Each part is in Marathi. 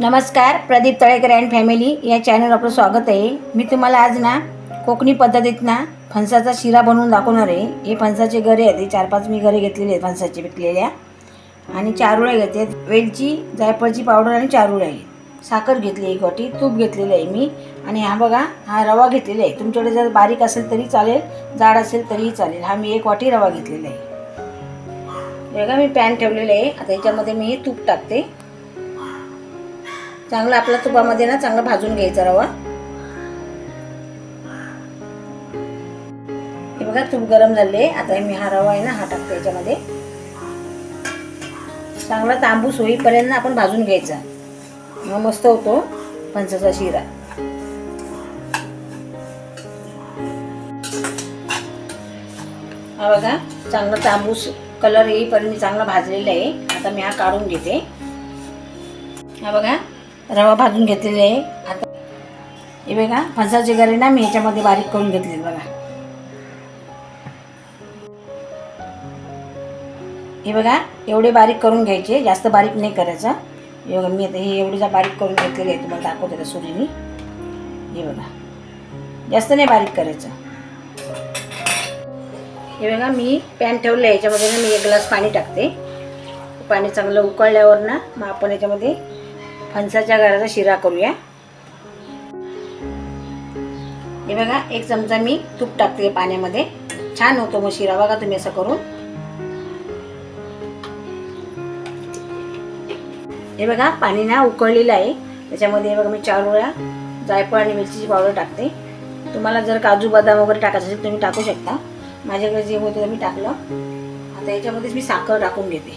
नमस्कार प्रदीप तळेकर अँड फॅमिली या चॅनल आपलं स्वागत आहे. मी तुम्हाला आज ना कोकणी पद्धतीत ना फणसाचा शिरा बनवून दाखवणार आहे. हे फणसाचे गरे आहेत हे चार पाच मी घरे घेतलेले आहेत फणसाचे पिकलेल्या. आणि चारुळ्या घेते वेलची जायफळची पावडर आणि चारुळ्या आहेत. साखर घेतली एक वाटी तूप घेतलेलं आहे मी. आणि हा बघा हा रवा घेतलेला आहे. तुमच्याकडे जर बारीक असेल तरी चालेल जाड असेल तरीही चालेल. हा मी एक वाटी रवा घेतलेला आहे. बघा मी पॅन ठेवलेलं आहे. आता याच्यामध्ये मी हे तूप टाकते. चांगलं आपल्या तुपामध्ये ना चांगलं भाजून घ्यायचा रवा. हे बघा तूप गरम झाले. आता मी हा रवा आहे ना हा टाकते याच्यामध्ये. चांगला तांबूस होईपर्यंत आपण भाजून घ्यायचा. मग मस्त होतो पंचाचा शिरा. हा बघा चांगला तांबूस कलर येईपर्यंत चांगला भाजलेला आहे. आता मी हा काढून घेते. हा बघा रवा भाजून घेतलेले आहे. आता हे बघा फणसाची गरी ना मी ह्याच्यामध्ये बारीक करून घेतले बघा. हे बघा एवढे बारीक करून घ्यायचे जास्त बारीक नाही करायचं. हे बघा मी आता हे एवढे बारीक करून घेतलेली आहे तुम्हाला दाखवते त्या सुरीनी. हे बघा जास्त नाही बारीक करायचं. हे बघा मी पॅन ठेवलं आहे याच्यामध्ये ना मी एक ग्लास पाणी टाकते. पाणी चांगलं उकळल्यावर ना मग आपण याच्यामध्ये फणसाच्या गाराचा शिरा करूया. हे बघा एक चमचा मी तूप टाकते पाण्यामध्ये. छान होतो मग शिरा बघा तुम्ही असं करून. हे बघा पाणी ना उकळलेलं आहे. त्याच्यामध्ये हे बघा मी चार वेळा जायफळ आणि मिरचीची पावडर टाकते. तुम्हाला जर काजू बदाम वगैरे टाकायचं असेल तुम्ही टाकू शकता. माझ्याकडे जे होतं मी टाकलं. आता याच्यामध्येच मी साखर टाकून घेते.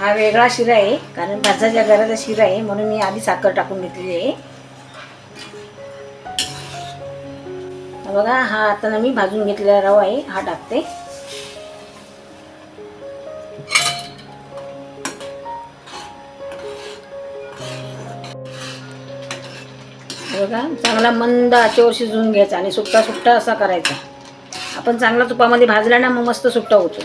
हा वेगळा शिरा आहे कारण भाजाच्या घराचा शिरा आहे म्हणून मी आधी साखर टाकून घेतलेली आहे. बघा हा आता ना मी भाजून घेतलेला रवा आहे हा टाकते. बघा चांगला मंद आचेवर शिजवून घ्यायचा आणि सुट्टा सुट्टा असा करायचा. आपण चांगला तुपामध्ये भाजला ना मग मस्त सुट्टा होतो.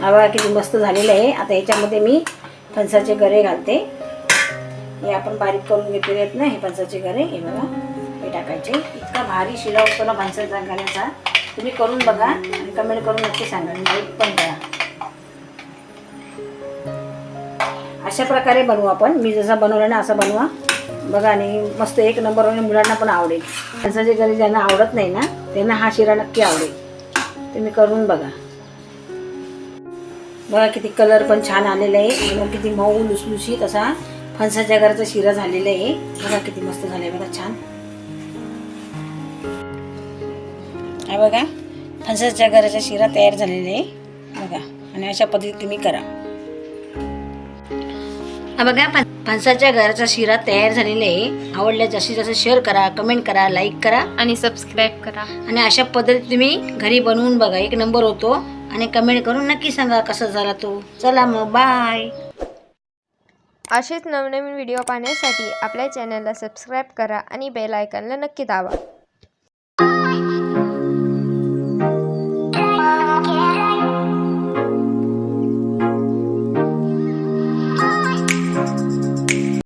हा किती मस्त झालेलं आहे. आता याच्यामध्ये मी फणसाचे गरे घालते. हे आपण बारीक करून घेतलेले आहेत ना हे फणसाचे गरे. हे बघा हे टाकायचे. इतका भारी शिरा होतो ना फणसाचा गऱ्याचा तुम्ही करून बघा आणि कमेंट करून नक्की सांगा. आणि लाईक पण करा. अशा प्रकारे बनवू आपण. मी जसा बनवला ना असं बनवा. बघा आणि मस्त एक नंबर आणि मुलांना पण आवडेल. फणसाचे गरे ज्यांना आवडत नाही ना त्यांना हा शिरा नक्की आवडेल. तुम्ही करून बघा. बघा किती कलर पण छान आलेला आहे. आणि मग किती मऊ लुसलुशीत असा फणसाच्या घराचा शिरा झालेला आहे. बघा किती मस्त झालं बघा छान. हा बघा फणसाच्या घराचा शिरा तयार झालेला आहे. बघा आणि अशा पद्धतीने तुम्ही करा. हा बघा फण फणसाच्या घराचा शिरा तयार झालेला आहे. आवडल्यास जास्तीत जास्त शेअर करा कमेंट करा लाईक करा. आणि सबस्क्राईब करा. आणि अशा पद्धतीने तुम्ही घरी बनवून बघा. एक नंबर होतो आणि कमेंट करून नक्की सांगा कसा झाला तो. चला मग बाय असेच नवनवीन व्हिडिओ पाहण्यासाठी आपल्या चॅनलला सबस्क्राईब करा आणि बेल आयकनला नक्की दावा